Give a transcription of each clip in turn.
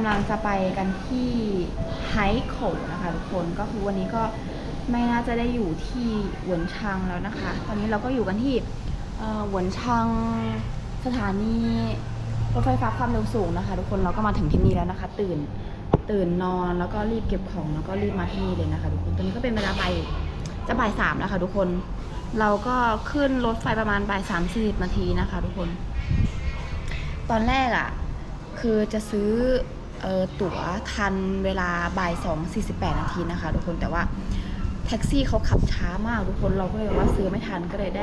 ำลังจะไปกันที่ไฮโขนะคะทุกคนก็คือวันนี้ก็ไม่น่าจะได้อยู่ที่หวนชังแล้วนะคะ ตอนนี้เราก็อยู่กันที่หวนชังสถานีรถไฟฟ้าความเร็วสูงนะคะ ทุกคนเราก็มาถึงที่นี่แล้วนะคะ ตื่นตื่นนอนแล้วก็รีบเก็บของแล้วก็รีบมาที่นี่เลยนะคะ ทุกคนตอนนี้ก็เป็นเวลาบ่ายจะบ่ายสามแล้วค่ะทุกคนเราก็ขึ้นรถไฟประมาณบ่ายสามสิบนาทีนะคะ ทุกคน ตอนแรกอะ่ะ คือจะซื้อ ออตั๋วทันเวลาบ่ายสองสี่สิบแปดนาทีนะคะ ทุกคนแต่ว่าแท็กซี่เขาขับช้ามากทุกคนเราก็เลยว่าซื้อไม่ทันก็เลยได้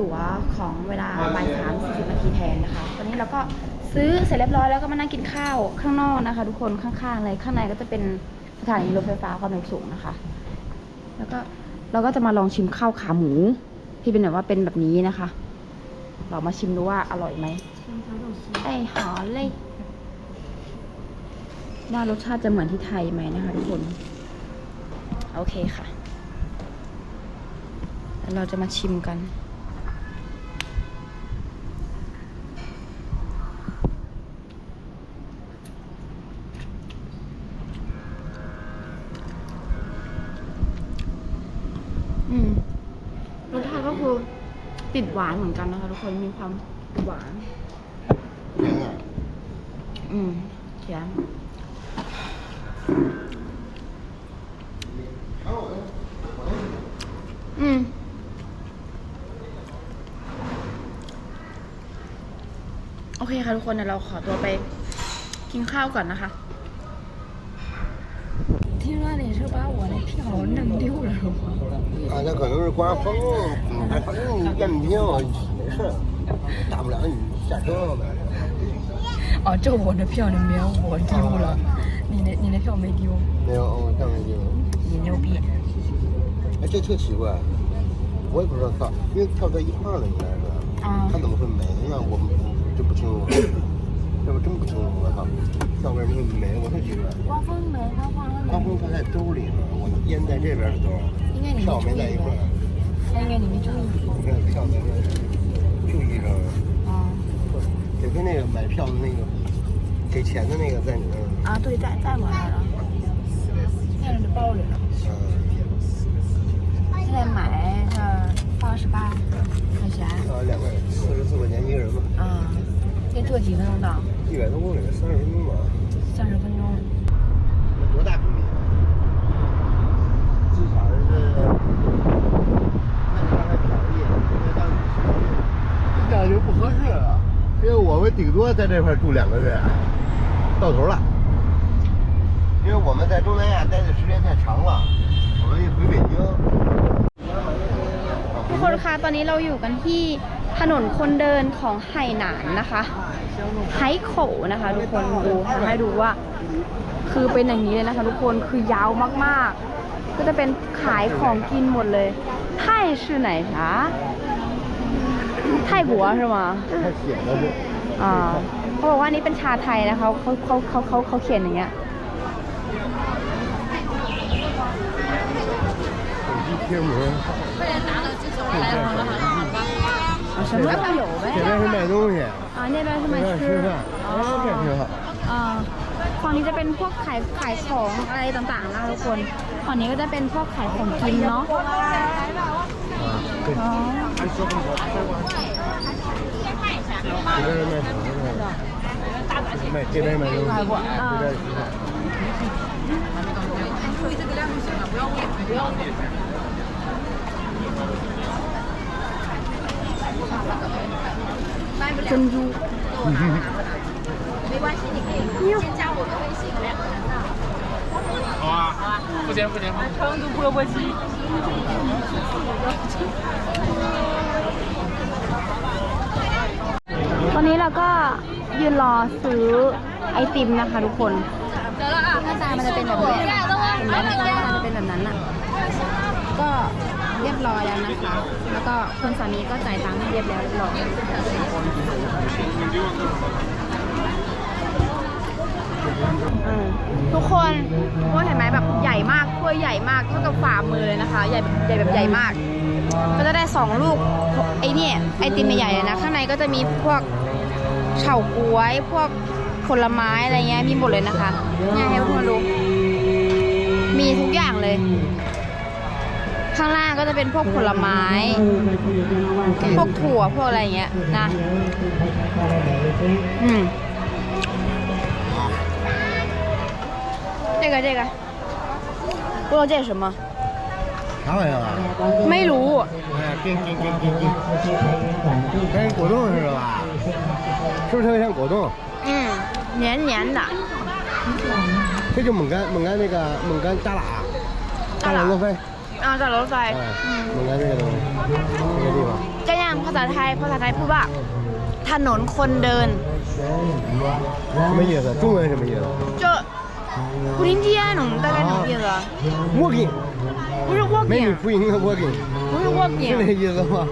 ตั๋วของเวลาบ่ายสามสี่สิบนาทีแทนนะคะ ตอนนี้เราก็ซื้อเสร็จเรียบร้อยแล้วก็มานั่งกินข้าวข้างนอกนะคะ ทุกคนข้างๆเลยข้างในก็จะเป็นสถานีรถไฟฟ้าความเร็วสูงนะคะ แล้วก็เราก็จะมาลองชิมข้าวขาหมู ที่เป็นแบบว่าเป็นแบบนี้นะคะ เรามาชิมดูว่าอร่อยไหมไอ้หอเลย ว่ารสชาติจะเหมือนที่ไทยไหมนะคะทุกคน โอเคค่ะแล้วเราจะมาชิมกัน อืมรสชาติก็คือติดหวานเหมือนกันนะคะทุกคน มีความหวาน อืมเขียน อืม โอเคค่ะทุกคนเดี๋ยวเราขอตัวไปกินข้าวก่อนนะคะ 听说你是把我的票弄丢了是吗？啊，那可能是刮风，嗯反正你验票没事儿，大不了你下车呗。哦，这我的票里面我丢了， 你的你的票没丢，没有，我票没丢。你牛逼。哎，这特奇怪，我也不知道咋，因为票在一块儿了，应该是。啊他怎么会没呢？我们就不清楚，这不真不清楚。我操，票为什么会没？我特奇怪。刮风没？他放刮风它在兜里呢，我的烟在这边的兜，应该你票没在一块儿。那应该你没注意。你看票在这儿，就一张。啊得亏那个买票的那个给钱的那个在你那儿。啊，对，在在我那儿了。现在是包里了，嗯，现在买是八十八块钱。啊，两个人，四十四块钱一个人嘛，啊，得坐几分钟到？一百多公里，三十分钟吧。三十分钟。多大公里？至少是，那你还便宜，那当你这样就不合适了，因为我们顶多在这块住两个月，到头了。因为我们在东南亚待的时间太长了，我们一回北京。 ทุกคนคะ ตอนนี้เราอยู่กันที่ถนนคนเดินของไหหนานนะคะ ไฮโขนะคะ ทุกคนดูจะให้ดูว่า คือเป็นอย่างนี้เลยนะคะ ทุกคน คือยาวมากๆ ก็จะเป็นขายของกินหมดเลยไทยชื่อไหนคะไทยบัวใช่ไหม 太险了这。 อ่าเขาบอกว่านี่เป็นชาไทยนะคะเขาเขาเขาเขาเขาเขียนอย่างเงี้ย 手机贴膜，啊什么都有呗这边是卖东西，啊那边是卖这边吃吃饭，哎，这挺好。 อ่าฝั่งนี้จะเป็นพวกขายขายของอะไรต่างๆนะคะทุกคนฝั่งนี้ก็จะเป็นพวกขายของกินเนาะ 啊，对， อ๋อ 这 边是卖什么的？卖这边卖东西，这边吃饭。 珍珠好啊，付钱付钱付钱。成都钵钵鸡。 ตอนนี้เราก็ยืนรอซื้อไอติมนะคะ ทุกคนหน้าตามันจะเป็นแบบนี้เห็นไหมหน้าตามันจะเป็นแบบนั้นอ่ะ ก็ เรียบร้อยแล้วนะคะ แล้วก็คุณสามีก็จ่ายตังค์ให้เรียบร้อยเรียบร้อยอืมทุกคนว่าเห็นไหมแบบใหญ่มากถ้วยใหญ่มากเท่ากับฝ่ามือเลยนะคะ ใหญ่ใหญ่แบบใหญ่มาก ก็จะได้สองลูกไอ้นี่ไอติมใหญ่ๆเลยนะ ข้างในก็จะมีพวกเฉาก๊วย พวกผลไม้อะไรเงี้ยมีหมดเลยนะคะเนี่ยให้ทุกคนดูมีทุกอย่างเลย ข้างล่างก็จะเป็นพวกผลไม้ พวกถั่วพวกอะไรเงี้ยนะ อืม这个这个不知道这是什么啥玩意儿啊？ ไม่รู้ 哎呀，给给给给给，跟果冻似的吧？是不是特别像果冻？嗯黏黏的这就猛干猛干那个猛干扎拉，扎拉罗 非，啊จากรถไฟ 哎，猛干这个东西，这个地方。 ก็ยังภาษาไทยภาษาไทยพูดว่าถนนคนเดิน 什么意思？中文什么意思就步行街那种大概那种意思？Walking，不是美女 walking 不应该 walking，不是是那 walking 意思吗？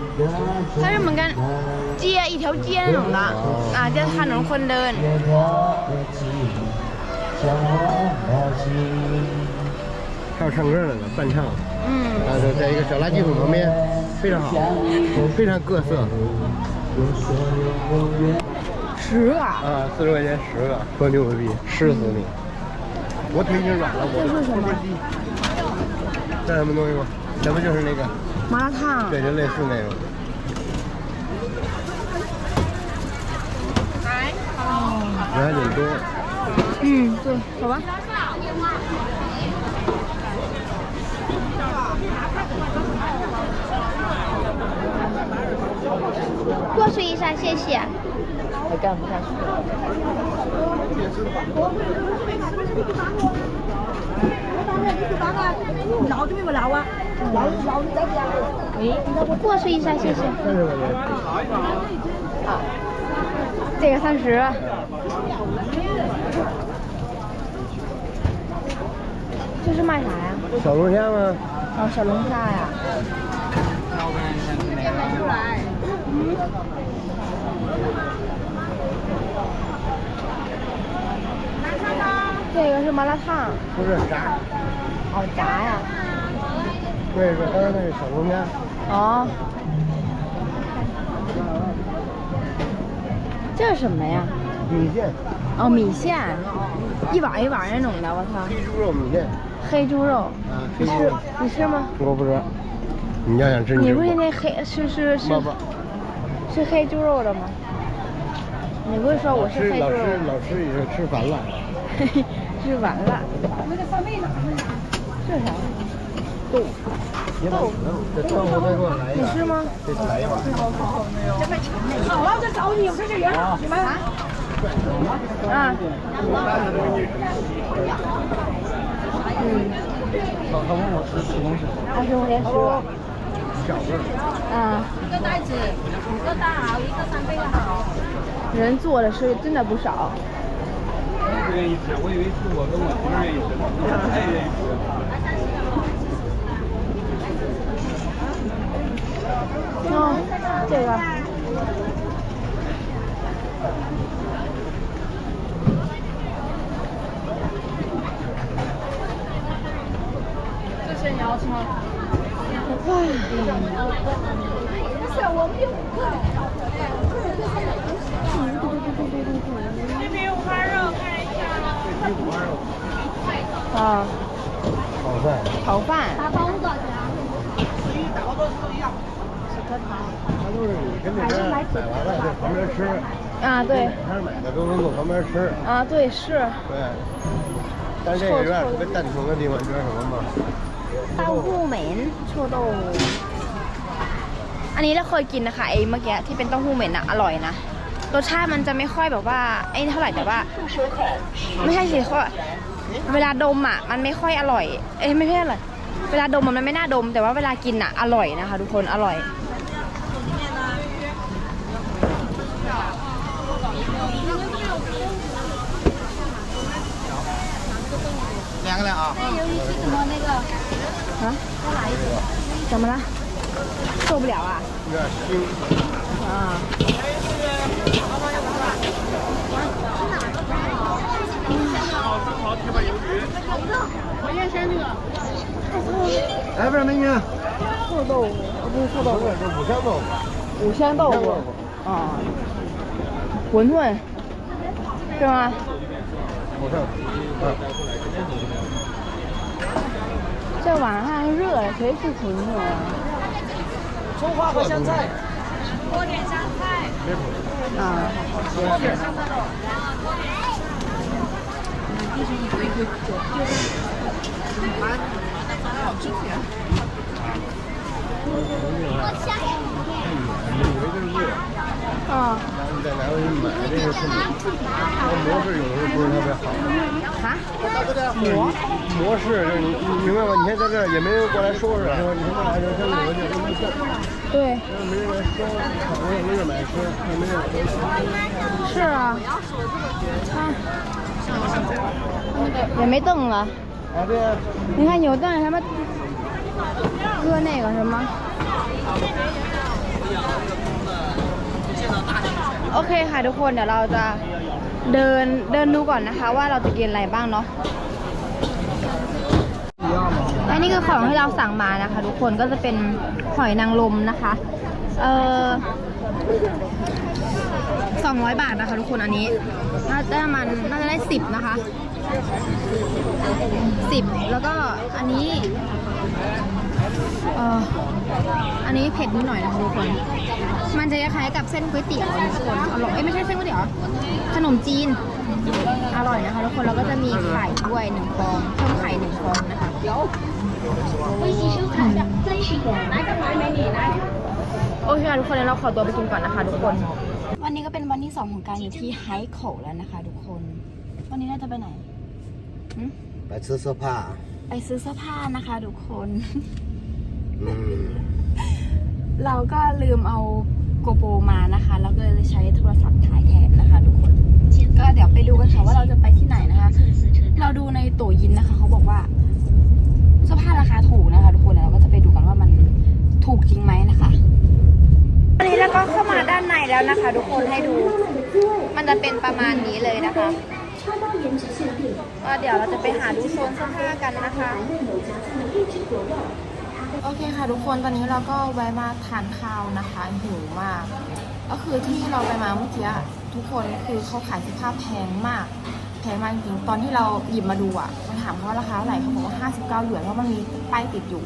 它是猛干街一条街那种的啊叫ถนนคนเดิน 还有唱歌的呢，伴唱。 嗯然后就在一个小垃圾桶旁边，非常好，非常各色。十个啊，四十块钱十个，多牛逼，吃死你！我腿已经软了，我这是什么这什么东西吗？这不就是那个？麻辣烫对，就类似那种。人还挺多。嗯对走吧过去一下谢谢还干不下去。过去一下谢谢三十块钱。这个三十这是卖啥呀？小龙虾吗？哦，小龙虾呀。这个是麻辣烫，不是炸，哦，炸呀。那是刚才那是小龙虾。哦。这是什么呀？米线，哦，米线，一碗一碗那种的，我操。黑猪肉米线。黑猪肉，啊，你吃你吃吗？我不吃。你要想吃，你不是那黑是是是不不，是黑猪肉的吗？你不是说我是黑猪肉吃老吃已经吃烦了。吃完了。这啥？豆。豆腐，这豆腐再给我来一个。你吃吗？这来一碗。啊。他问我吃西红柿。二十块钱十个。小个儿。啊。一个袋子，五个大好，一个三倍的好。人做的是真的不少。不愿意吃，我以为是我跟我媳妇愿意吃，我太愿意吃。哦，这个。现。不是，我们有。那边五花肉，看一下。五花肉。啊。炒饭。炒饭。打包啊？打包一样。他就是你跟那边买完了，在旁边吃。啊，对。买的都能坐旁边吃。啊，对，是。对。但这个院儿特别单纯的地方，你知道什么吗？ เต้าหู้เหม็นโชโดอันนี้เราเคยกินนะคะไอ้เมื่อกี้ที่เป็นเต้าหู้เหม็นอะอร่อยนะ รสชาติมันจะไม่ค่อยแบบว่าไอ้เท่าไหร่แต่ว่า ไม่ใช่สิเขาเวลาดมอะมันไม่ค่อยอร่อย เอ้ยไม่ใช่อร่อย เวลาดมมันไม่น่าดม แต่ว่าเวลากินอะอร่อยนะคะ ทุกคนอร่อย 两个两 啊，怎么了？受不了啊！有点腥。啊。美女。臭豆腐，不是臭豆腐。五香豆腐。啊。馄饨。是吗？这晚上热，谁不苦啊？葱花和香菜，多点香菜。啊。啊你再来回买这个是这个模式有时候不是特别好。啊？模式就是你明白吗？你看在这也没人过来收拾，是吧？你从这来就跟有的地方没事，对，是啊。也没凳了。啊对。你看有凳什么搁那个什么。 โอเคค่ะทุกคนเดี๋ยวเราจะเดินเดินดูก่อนนะคะ ว่าเราจะกินอะไรบ้างเนาะและนี่คือของที่เราสั่งมานะคะ ทุกคนก็จะเป็นหอยนางรมนะคะ เออสองร้อยบาทนะคะทุกคนอันนี้ น่าจะได้มันน่าจะได้สิบนะคะสิบแล้วก็อันนี้ เอออันนี้เผ็ดนิดหน่อยนะคะทุกคน มันจะคล้ายๆกับเส้นก๋วยเตี๋ยวนะทุกคนอร่อยเอ้ยไม่ใช่เส้นก๋วยเตี๋ยว ขนมจีน อร่อยนะคะทุกคนแล้วก็จะมีไข่ด้วยหนึ่งฟองเพิ่มไข่หนึ่งฟองนะคะโอเคค่ะทุกคนเดี๋ยวเราขอตัวไปกินก่อนนะคะ ทุกคน วันนี้ก็เป็นวันที่สองของการอยู่ที่ไฮโคแล้วนะคะ ทุกคน วันนี้เราจะไปไหนหึ来吃สื้อผ้า ไปซื้อเสื้อผ้านะคะ ทุกคนอืม เราก็ลืมเอาโกโปมานะคะ แล้วก็เลยใช้โทรศัพท์ถ่ายแทนนะคะทุกคน ก็เดี๋ยวไปดูกันค่ะว่าเราจะไปที่ไหนนะคะ เราดูในตั๋วยินนะคะ เขาบอกว่าเสื้อผ้าราคาถูกนะคะ ทุกคนเดี๋ยวเราก็จะไปดูกันว่ามันถูกจริงไหมนะคะวันนี้เราก็เข้ามาด้านในแล้วนะคะ ทุกคนให้ดู มันจะเป็นประมาณนี้เลยนะคะก็เดี๋ยวเราจะไปหาดูโซนเสื้อผ้ากันนะคะ โอเคค่ะทุกคนตอนนี้เราก็แวะมาทานข้าวนะคะหิวมาก ก็คือที่เราไปมาเมื่อกี้ทุกคนคือเขาขายเสื้อผ้าแพงมากแพงมากจริงตอนที่เราหยิบมาดูอะเราถามเขาว่าราคาเท่าไหร่เขาบอกว่า 59 เหรียญเพราะมันมีป้ายติดอยู่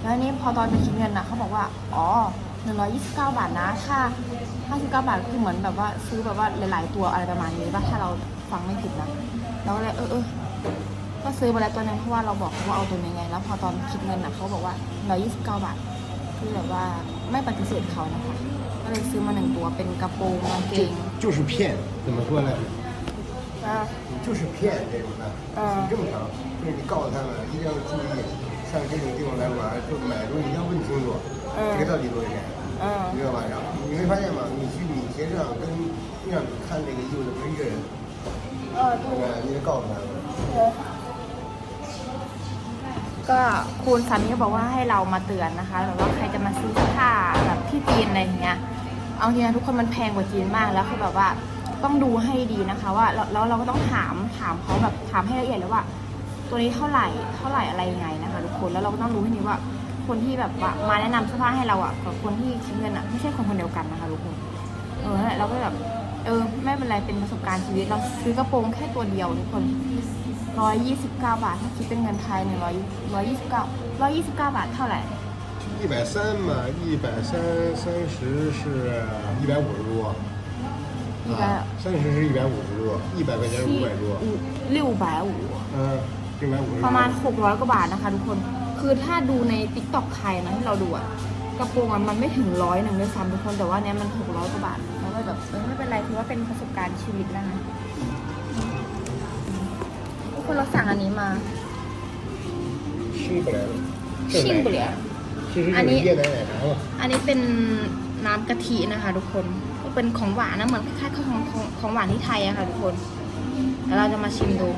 แล้วนี้พอตอนไปคิดเงินนะเขาบอกว่าอ๋อ 129 บาทนะถ้า59 บาทคือเหมือนแบบว่าซื้อแบบว่าหลาย ๆ ตัวอะไรประมาณนี้ป่ะถ้าเราฟังไม่ผิดนะเราก็เลยเออเออ ก็ซื้อมาแล้วตัวนึงเพราะว่าเราบอกเขาว่าเอาตัวนี้ไง แล้วพอตอนคิดเงินอ่ะเขาบอกว่า 129 บาท คือแบบว่าไม่ปฏิเสธเขานะคะ ก็เลยซื้อมาหนึ่งตัวเป็นกระโปรงกางเกง 就是骗，怎么说呢？ อ่า 就是骗这种的，嗯这么长，就是你告诉他们一定要注意，像这种地方来玩，就买东西一定要问清楚，嗯这个到底多少钱，嗯明白吧？然后你会发现吗？你去你结账跟让你看这个衣服的不是一个人， เออ 对不对？你得告诉他们。 ก็คุณสามีก็บอกว่าให้เรามาเตือนนะคะแบบว่าใครจะมาซื้อเสื้อผ้าแบบที่จีนอะไรอย่างเงี้ย เอาจริงนะทุกคนมันแพงกว่าจีนมากแล้วคือแบบว่าต้องดูให้ดีนะคะว่าแล้วเราก็ต้องถามถามเขาแบบถามให้ละเอียดเลยว่า ตัวนี้เท่าไหร่เท่าไหร่อะไรยังไงนะคะ ทุกคนแล้วเราก็ต้องรู้ให้ดีว่า คนที่แบบว่ามาแนะนำเสื้อผ้าให้เราอะกับคนที่คิดเงินอะไม่ใช่คนคนเดียวกันนะคะทุกคนเออแหละเราก็แบบเออไม่เป็นไรเป็นประสบการณ์ชีวิตเราซื้อกระโปรงแค่ตัวเดียวทุกคน ร้อยยี่สิบเก้าบาทถ้าคิดเป็นเงินไทยเนี่ยร้อยร้อยยี่สิบเก้าร้อยยี่สิบเก้าบาทเท่าไหร่ 一百三嘛，一百三三十是一百五十多，一百啊，三十是一百五十多，一百块钱是五百多， เลี้ยวบาอู 嗯，六百五十。 ประมาณ 600 กว่าบาทนะคะทุกคน คือถ้าดูใน t ิ k t o k ใครนะที่เราดูอะกระโปรงอะมันไม่ถึงร้อยหนึ่งด้วยซ้ำทุกคน แต่ว่าเนี้ยมัน 600 กว่าบาทเราก็แบบเออไม่เป็นไรถือว่าเป็นประสบการณ์ชีวิตนะคะทุก คนเราสั่งอันนี้มา ชื่อไปล้วชิงเบล่ออันนี้เอันนี้เป็นน้ำกะทินะคะ ทุกคนก็เป็นของหวานนะเหมือนคล้ายๆของของของหวานที่ไทยอะค่ะ ทุกคนแล้วเราจะมาชิมดู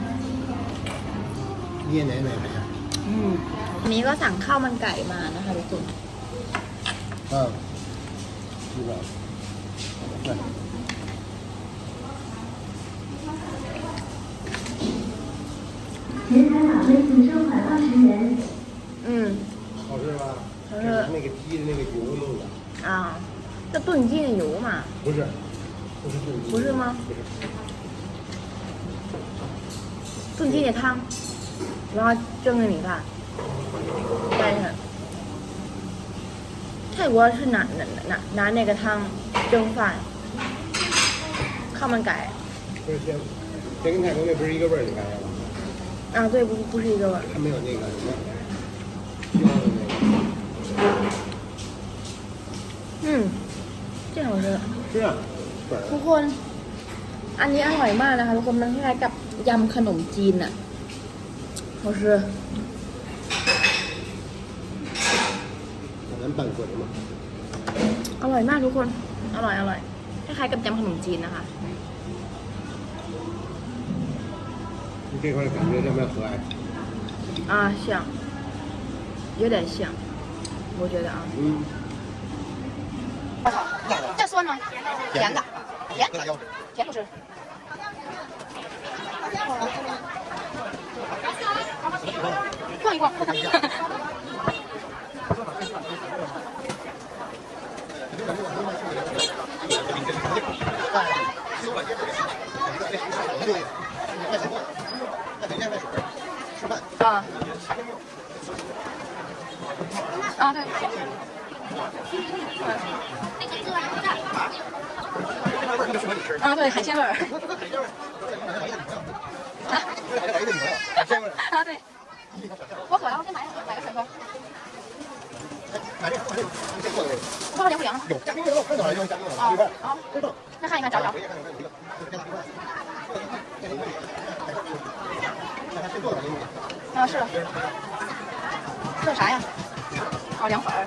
เยี่ยนไหนๆแล้อืมอันนี้ก็สั่งข้าวมันไก่มานะคะทุกคน ก็ดูแบบ 前排老妹，女生款二十元。嗯。好吃吗？好吃。那个鸡的那个油弄的。啊，那炖进的油嘛。不是，不是炖。不是吗？炖进去点汤，然后蒸的米饭，盖上。泰国是拿拿拿拿那个汤蒸饭，他们改。不是，先先跟泰国那不是一个味儿你看觉吗？啊，对，不不是一个味儿。它没有那个什么需要的那个。嗯，这好吃。是啊，不然 ทุกคน อันนี้อร่อยมากนะคะทุกคน มันคล้ายๆกับยำขนมจีนอะ好吃。咱拌嘴嘛。 อร่อยมากทุกคน อร่อยอร่อยคล้ายๆกับยำขนมจีนนะคะ 这块感觉像不像和蔼？啊，像，有点像，我觉得啊。嗯，这酸吗？甜的，甜，搁辣椒。甜不吃。逛一逛。有，加冰的，我看到了，用加冰的，一块。好，那看一看，找找。啊，是了。这啥呀？啊，凉粉儿。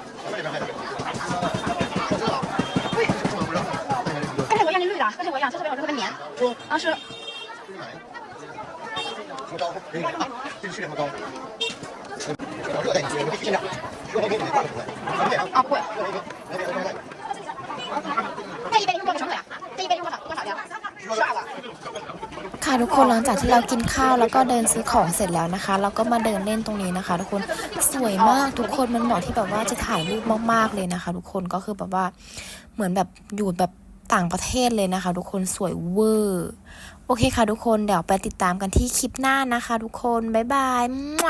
对，这是我跟这，绿的，跟这我一样，特别好吃，特别黏。啊，是。热带你吃，你吃点。热给你大的啊，不会。不会。这一杯是多少成本呀？这一杯是多少多少的？十二个。 ค่ะทุกคนหลังจากที่เรากินข้าวแล้วก็เดินซื้อของเสร็จแล้วนะคะ เราก็มาเดินเล่นตรงนี้นะคะ ทุกคนสวยมากทุกคนมันเหมาะที่แบบว่าจะถ่ายรูปมากๆเลยนะคะ ทุกคนก็คือแบบว่าเหมือนแบบอยู่แบบต่างประเทศเลยนะคะ ทุกคนสวยเวอร์โอเคค่ะทุกคนเดี๋ยวไปติดตามกันที่คลิปหน้านะคะ ทุกคนบ๊ายบายมั่ว